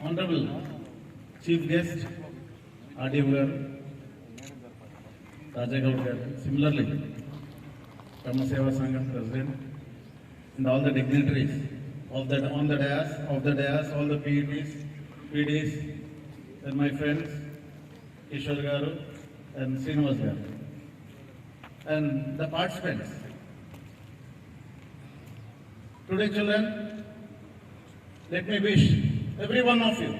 Honorable Chief Guest, RDMR, Rajagaonkar, similarly, Karma Seva Sangha President, and all the dignitaries of that on the dais, of the dais, all the PDs, PDs, and my friends, Ishwar Garu and Srinivas Garu, and the participants. Today, children, let me wish every one of you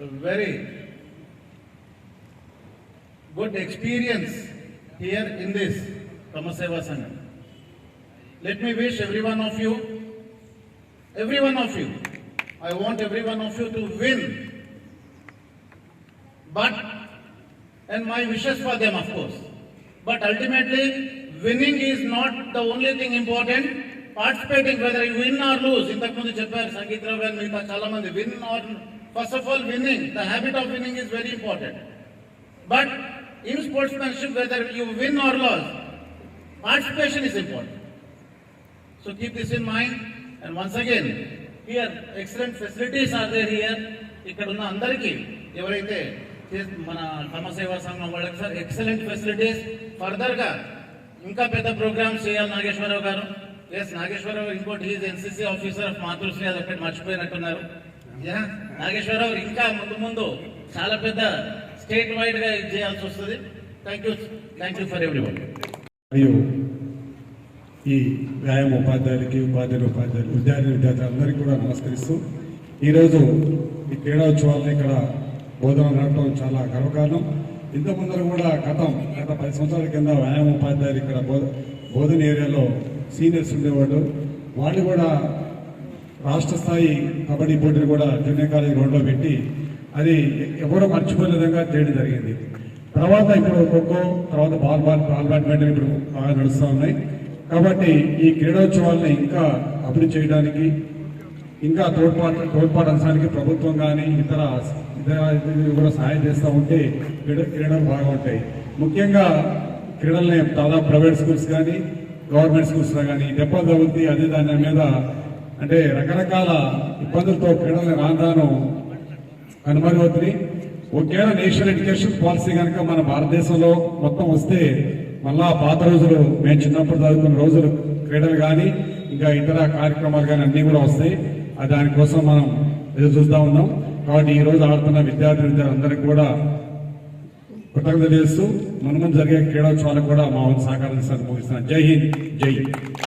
a very good experience here in this Kamaseva Sangam. Let me wish every one of you, every one of you, I want every one of you to win. But, and my wishes for them, of course. But ultimately, winning is not the only thing important. Participating whether you win or lose ఇంతకు ముందు చెప్పారు సంగీతరావు గారు మిగతా చాలా మంది win or first of all winning the habit of winning is very important but in sportsmanship whether you win or lose participation is important so keep this in mind and once again here excellent facilities are there here ఇక్కడ ఉన్న అందరికీ ఎవరైతే మన సమసేవా సంఘం వాళ్ళకి sir excellent facilities ఫర్దర్గా ఇంకా పెద్ద ప్రోగ్రామ్స్ చేయాలి నాగేశ్వరరావు గారు. ఎస్ నాగేశ్వరరావు ఇంకోటి is NCC officer of Matrusri అది ఒకటి మర్చిపోయినట్టున్నారు. యా నాగేశ్వరరావు ఇంకా ముందు ముందు చాలా పెద్ద స్టేట్ వైడ్గా ఇది చేయాల్సి వస్తుంది. Thank you thank you for every మరియు ఈ వ్యాయామ ఉపాధ్యాయులకి ఉపాధ్యాయులు ఉపాధ్యాయులు విద్యార్థి విద్యార్థులు అందరికీ కూడా నమస్కరిస్తూ ఈరోజు ఈ క్రీడోత్సవాలను ఇక్కడ బోధన నడపడం చాలా గర్వకారణం. ఇంత ముందర కూడా గతం గత పది సంవత్సరాల కింద వ్యాయామ ఉపాధ్యాయులు ఇక్కడ బోధ బోధన ఏరియాలో సీనియర్స్ ఉండేవాళ్ళు. వాళ్ళు కూడా రాష్ట్ర స్థాయి కబడ్డీ పోటీలు కూడా జూనియర్ కాలేజ్ గ్రౌండ్లో పెట్టి అది ఎవరో మర్చిపోయే విధంగా చేయడం జరిగింది. తర్వాత ఇప్పుడు ఖోఖో తర్వాత బాల్ బాల్ బాల్ బ్యాడ్మింటన్ ఇప్పుడు బాగా నడుస్తూ ఉన్నాయి. కాబట్టి ఈ క్రీడోత్సవాలను ఇంకా అభివృద్ధి చేయడానికి ఇంకా తోడ్పాటు తోడ్పాటు అంశానికి ప్రభుత్వం కానీ ఇతర ఇతర కూడా సహాయం చేస్తూ ఉంటే క్రీడ క్రీడలు బాగా ఉంటాయి. ముఖ్యంగా క్రీడల్ని దాదాపు ప్రైవేట్ స్కూల్స్ కానీ గవర్నమెంట్ స్కూల్స్లో కానీ దెబ్బలు తగులుతాయి అదే దాని మీద అంటే రకరకాల ఇబ్బందులతో క్రీడల్ని రాను కనుమరుగవుతుంది ఒకవేళ నేషనల్ ఎడ్యుకేషన్ పాలసీ కనుక మన భారతదేశంలో మొత్తం వస్తే మళ్ళా పాత రోజులు మేము చిన్నప్పుడు చదువుకున్న రోజులు క్రీడలు కానీ ఇంకా ఇతర కార్యక్రమాలు కానీ అన్నీ కూడా వస్తాయి. దానికోసం మనం ఎదురు చూస్తూ ఉన్నాం. కాబట్టి ఈరోజు ఆడుతున్న విద్యార్థి విద్యార్థులందరికీ కూడా కృతజ్ఞత చేస్తూ మన ముందు జరిగే క్రీడోత్సవాలకు కూడా మా వంతు సహకారం సార్ ముగిస్తున్నాను జై హింద్ జై హింద్